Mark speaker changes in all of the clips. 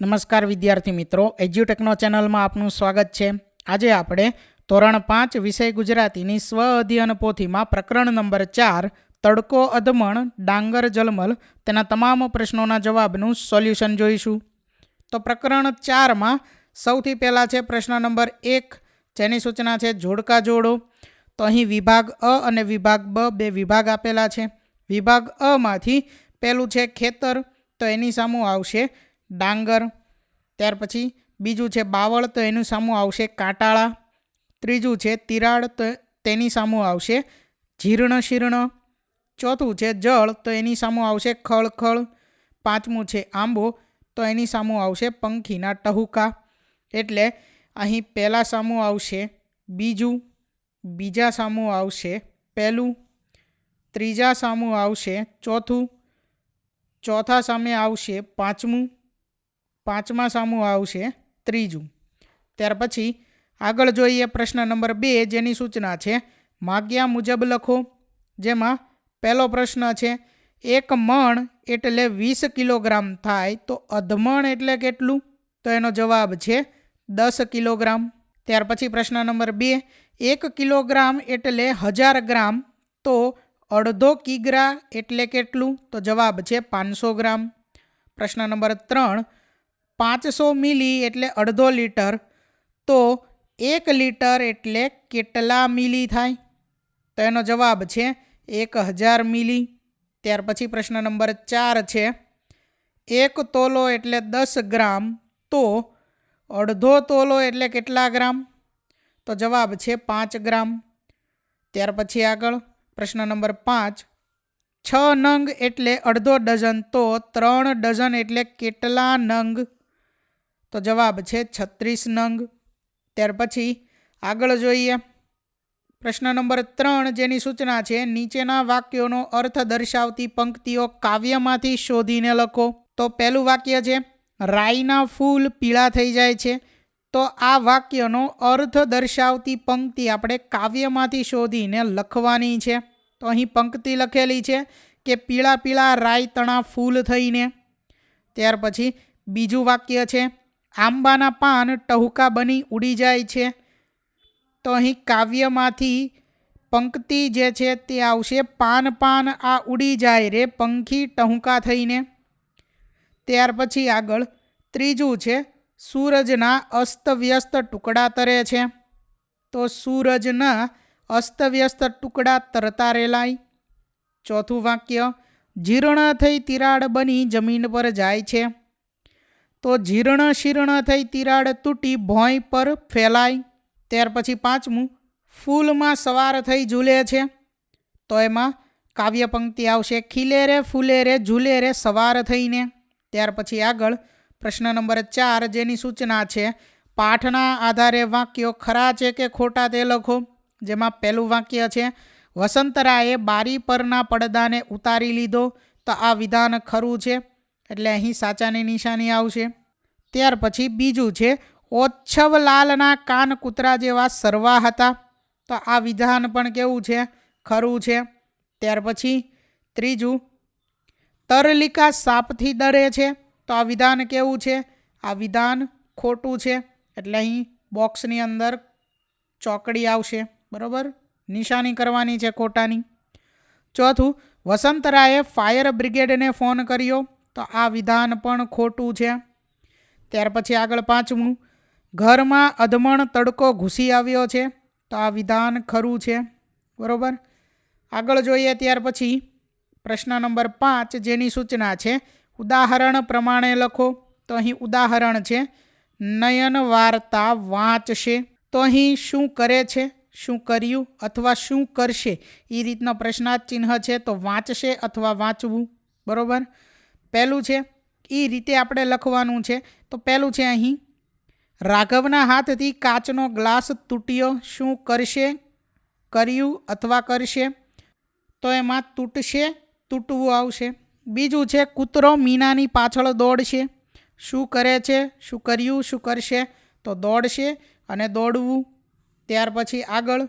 Speaker 1: નમસ્કાર વિદ્યાર્થી મિત્રો એજ્યુટેકનો ચેનલમાં આપનું સ્વાગત છે. આજે આપણે ધોરણ પાંચ વિષય ગુજરાતીની સ્વ અધ્યયન પોથીમાં પ્રકરણ નંબર ચાર, તડકો, અધમણ, ડાંગર, જલમલ તેના તમામ પ્રશ્નોના જવાબનું સોલ્યુશન જોઈશું. તો પ્રકરણ ચારમાં સૌથી પહેલાં છે પ્રશ્ન નંબર એક, જેની સૂચના છે જોડકા જોડો. તો અહીં વિભાગ અ અને વિભાગ બ બે વિભાગ આપેલા છે. વિભાગ અમાંથી પહેલું છે ખેતર, તો એની સામું આવશે ડાંગર. ત્યાર પછી બીજું છે બાવળ, તો એનું સામું આવશે કાંટાળા. ત્રીજું છે તિરાડ, તો તેની સામું આવશે જીર્ણ શીર્ણ ચોથું છે જળ, તો એની સામું આવશે ખળખળ. પાંચમું છે આંબો, તો એની સામું આવશે પંખીના ટહુકા. એટલે અહીં પહેલાં સામું આવશે બીજું, બીજા સામું આવશે પહેલું, ત્રીજા સામું આવશે ચોથું, ચોથા સામે આવશે પાંચમું પાંચમા સામું આવશે ત્રીજું. ત્યાર પછી આગળ જોઈએ પ્રશ્ન નંબર બે જેની સૂચના છે. માગ્યા મુજબ લખો. જેમાં પહેલો પ્રશ્ન છે, એક મણ એટલે વીસ કિલોગ્રામ થાય તો અધમણ એટલે કેટલું? તો એનો જવાબ છે, દસ કિલોગ્રામ. ત્યાર પછી પ્રશ્ન નંબર બે, એક કિલોગ્રામ એટલે હજાર ગ્રામ તો અડધો કિગ્રા એટલે કેટલું? તો જવાબ છે, પાંચસો ગ્રામ. પ્રશ્ન નંબર ત્રણ પાંચસો મિલી એટલે અડધો લીટર. તો એક લીટર એટલે કેટલા મિલી થાય? તો એનો જવાબ છે એક હજાર મિલી. ત્યાર પછી પ્રશ્ન નંબર ચાર છે, એક તોલો એટલે દસ ગ્રામ, તો અડધો તોલો એટલે કેટલા ગ્રામ? તો જવાબ છે પાંચ ગ્રામ. ત્યાર પછી આગળ પ્રશ્ન નંબર પાંચ, છ નંગ એટલે અડધો ડઝન, તો ત્રણ ડઝન એટલે કેટલા નંગ? તો જવાબ છે છત્રીસ નંગ. ત્યાર પછી આગળ જોઈએ. પ્રશ્ન નંબર ત્રણ જેની સૂચના છે, નીચેના વાક્યોનો અર્થ દર્શાવતી પંક્તિઓ કાવ્યમાંથી શોધીને લખો. તો પહેલું વાક્ય છે, રાઈના ફૂલ પીળા થઈ જાય છે. તો આ વાક્યનો અર્થ દર્શાવતી પંક્તિ આપણે કાવ્યમાંથી શોધીને લખવાની છે. તો અહીં પંક્તિ લખેલી છે કે પીળા પીળા રાઈ તણા ફૂલ થઈને. ત્યાર પછી બીજું વાક્ય છે આંબાના પાન ટહુકા બની ઉડી જાય છે. તો અહીં કાવ્યમાંથી પંક્તિ જે છે તે આવશે, પાન પાન, આ ઉડી જાય રે પંખી ટહુકા થઈને. ત્યાર પછી આગળ ત્રીજું છે, સૂરજના અસ્તવ્યસ્ત ટુકડા તરે છે. તો સૂરજના અસ્તવ્યસ્ત ટુકડા તરતા રેલાય. ચોથું વાક્ય જીર્ણ થઈ તિરાડ બની જમીન પર જાય છે. તો જીર્ણ શીર્ણ થઈ તિરાડ તૂટી ભોંય પર ફેલાય. ત્યાર પછી પાંચમું, ફૂલમાં સવાર થઈ ઝૂલે છે. તો એમાં કાવ્ય પંક્તિ આવશે ખીલે રે ફૂલે રે ઝૂલે રે સવાર થઈને. ત્યાર પછી આગળ પ્રશ્ન નંબર ચાર જેની સૂચના છે, પાઠના આધારે વાક્યો ખરા છે કે ખોટા તે લખો. જેમાં પહેલું વાક્ય છે વસંતરાએ બારી પરના પડદાને ઉતારી લીધો, તો આ વિધાન ખરું છે. એટલે અહીં સાચાની નિશાની આવશે. ત્યાર પછી બીજું છે, ઓચ્છવલાલના કાન કૂતરા જેવા સર્વા હતા. તો આ વિધાન પણ કેવું છે? ખરું છે. ત્યાર પછી ત્રીજું, તરલિકા સાપથી ડરે છે. તો આ વિધાન કેવું છે? આ વિધાન ખોટું છે. એટલે અહીં બોક્સની અંદર ચોકડી આવશે. બરાબર? નિશાની કરવાની છે ખોટાની. ચોથું, વસંતરાયે ફાયર બ્રિગેડને ફોન કર્યો. તો આ વિધાન પણ ખોટું છે. ત્યાર પછી આગળ પાંચમું. ઘરમાં અધમણ તડકો ઘૂસી આવ્યો છે, તો આ વિધાન ખરું છે. બરાબર? આગળ જોઈએ ત્યાર પછી પ્રશ્ન નંબર પાંચ જેની સૂચના છે. ઉદાહરણ પ્રમાણે લખો. તો અહીં ઉદાહરણ છે, નયન વાર્તા વાંચશે. તો અહીં શું કરે છે? શું કર્યું અથવા શું કરશે? એ રીતનો પ્રશ્નાર્થ ચિહ્ન છે, તો વાંચશે અથવા વાંચવું. બરાબર? પહેલું છે એ રીતે આપણે લખવાનું છે. તો પહેલું છે અહીં, રાઘવના હાથથી કાચનો ગ્લાસ તૂટ્યો, શું કરશે? કર્યું અથવા કરશે? તો એમાં તૂટશે, તૂટવું આવશે. બીજું છે, કૂતરો મીનાની પાછળ દોડશે. શું કરે છે? શું કર્યું? શું કરશે? તો દોડશે અને દોડવું. ત્યાર પછી આગળ.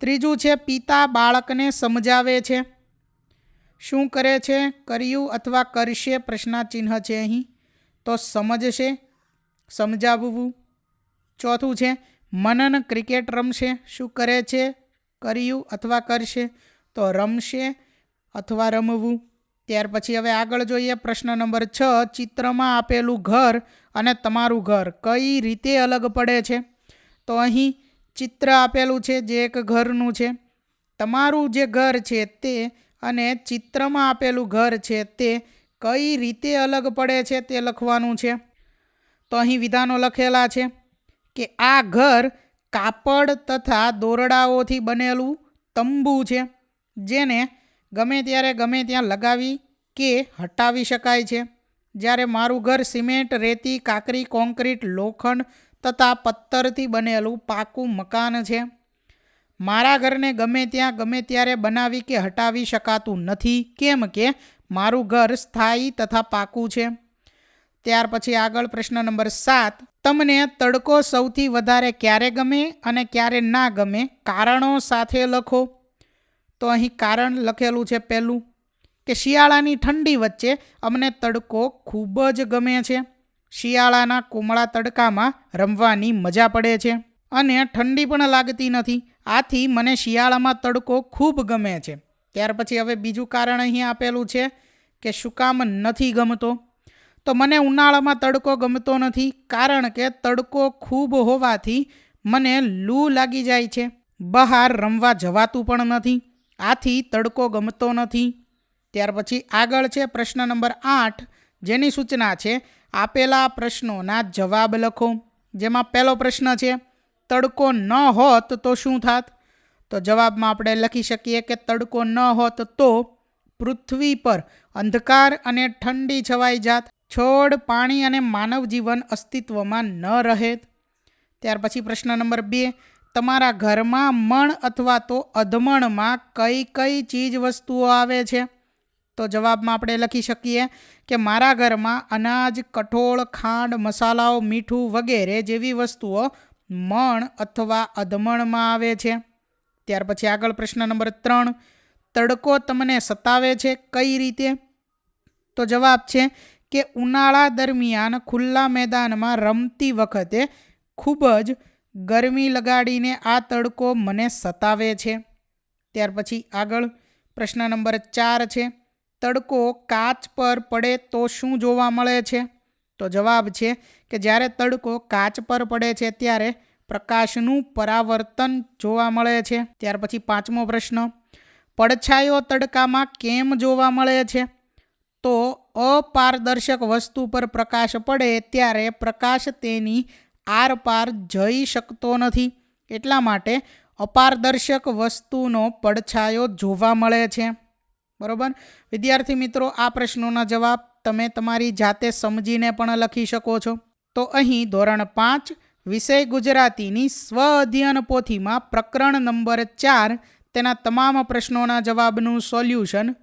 Speaker 1: ત્રીજું છે, પિતા બાળકને સમજાવે છે. શું કરે છે? કર્યું અથવા કરશે? પ્રશ્નાચિહ્ન છે અહીં. તો સમજશે. સમજાવવું. ચોથું છે, મનન ક્રિકેટ રમશે. શું કરે છે? કર્યું અથવા કરશે? તો રમશે અથવા રમવું. ત્યાર પછી હવે આગળ જોઈએ પ્રશ્ન નંબર છ, ચિત્રમાં આપેલું ઘર અને તમારું ઘર કઈ રીતે અલગ પડે છે? તો અહીં ચિત્ર આપેલું છે, જે એક ઘરનું છે. તમારું જે ઘર છે તે અને ચિત્રમાં આપેલું ઘર છે તે કઈ રીતે અલગ પડે છે તે લખવાનું છે. તો અહીં વિધાનો લખેલા છે કે આ ઘર કાપડ તથા દોરડાઓથી બનેલું તંબુ છે, જેને ગમે ત્યારે ગમે ત્યાં લગાવી કે હટાવી શકાય છે. જ્યારે મારું ઘર સિમેન્ટ, રેતી, કાકરી કોન્ક્રીટ લોખંડ તથા પથ્થરથી બનેલું પાકું મકાન છે. મારા ઘરને ગમે ત્યાં, ગમે ત્યારે બનાવી કે હટાવી શકાતું નથી. કેમ કે મારું ઘર સ્થાયી તથા પાકું છે. ત્યાર પછી આગળ પ્રશ્ન નંબર સાત. તમને તડકો સૌથી વધારે ક્યારે ગમે અને ક્યારે ના ગમે કારણો સાથે લખો. તો અહીં કારણ લખેલું છે પહેલું, કે શિયાળાની ઠંડી વચ્ચે અમને તડકો ખૂબ જ ગમે છે. શિયાળાના કોમળા તડકામાં રમવાની મજા પડે છે અને ઠંડી પણ લાગતી નથી. આથી મને શિયાળામાં તડકો ખૂબ ગમે છે. ત્યાર પછી હવે બીજું કારણ અહીં આપેલું છે કે શું કામ નથી ગમતો. તો મને ઉનાળામાં તડકો ગમતો નથી કારણ કે તડકો ખૂબ હોવાથી મને લૂ લાગી જાય છે. બહાર રમવા જવાતું પણ નથી. આથી તડકો ગમતો નથી. ત્યાર પછી આગળ છે પ્રશ્ન નંબર આઠ, જેની સૂચના છે, આપેલા પ્રશ્નોના જવાબ લખો. જેમાં પહેલો પ્રશ્ન છે તડકો ન હોત તો શું થાત? તો જવાબમાં આપણે લખી શકીએ કે તડકો ન હોત તો પૃથ્વી પર અંધકાર અને ઠંડી છવાઈ જાત, છોડ, પાણી અને માનવ જીવન અસ્તિત્વમાં ન રહે ત્યાર પછી પ્રશ્ન નંબર બે, તમારા ઘરમાં મણ અથવા તો અધમણમાં કઈ કઈ ચીજ વસ્તુઓ આવે છે? તો જવાબમાં આપણે લખી શકીએ કે મારા ઘરમાં અનાજ, કઠોળ, ખાંડ, મસાલાઓ, મીઠું વગેરે જેવી વસ્તુઓ મણ અથવા અધમણમાં આવે છે. ત્યાર પછી આગળ પ્રશ્ન નંબર ત્રણ, તડકો તમને સતાવે છે કઈ રીતે? તો જવાબ છે કે ઉનાળા દરમિયાન ખુલ્લા મેદાનમાં રમતી વખતે ખૂબ જ ગરમી લગાડીને આ તડકો મને સતાવે છે. ત્યાર પછી આગળ પ્રશ્ન નંબર ચાર છે, તડકો કાચ પર પડે તો શું જોવા મળે છે? તો જવાબ છે કે જ્યારે તડકો કાચ પર પડે છે ત્યારે પ્રકાશનું પરાવર્તન જોવા મળે છે. ત્યાર પછી પાંચમો પ્રશ્ન, પડછાયો તડકામાં કેમ જોવા મળે છે? તો અપારદર્શક વસ્તુ પર પ્રકાશ પડે ત્યારે પ્રકાશ તેની આરપાર જઈ શકતો નથી. એટલા માટે અપારદર્શક વસ્તુનો પડછાયો જોવા મળે છે. બરાબર? વિદ્યાર્થી મિત્રો, આ પ્રશ્નોના જવાબ તમે તમારી જાતે સમજીને પણ લખી શકો છો. તો અહીં ધોરણ પાંચ, વિષય ગુજરાતીની સ્વ અધ્યયન પોથીમાં પ્રકરણ નંબર ચાર તેના તમામ પ્રશ્નોના જવાબનું સોલ્યુશન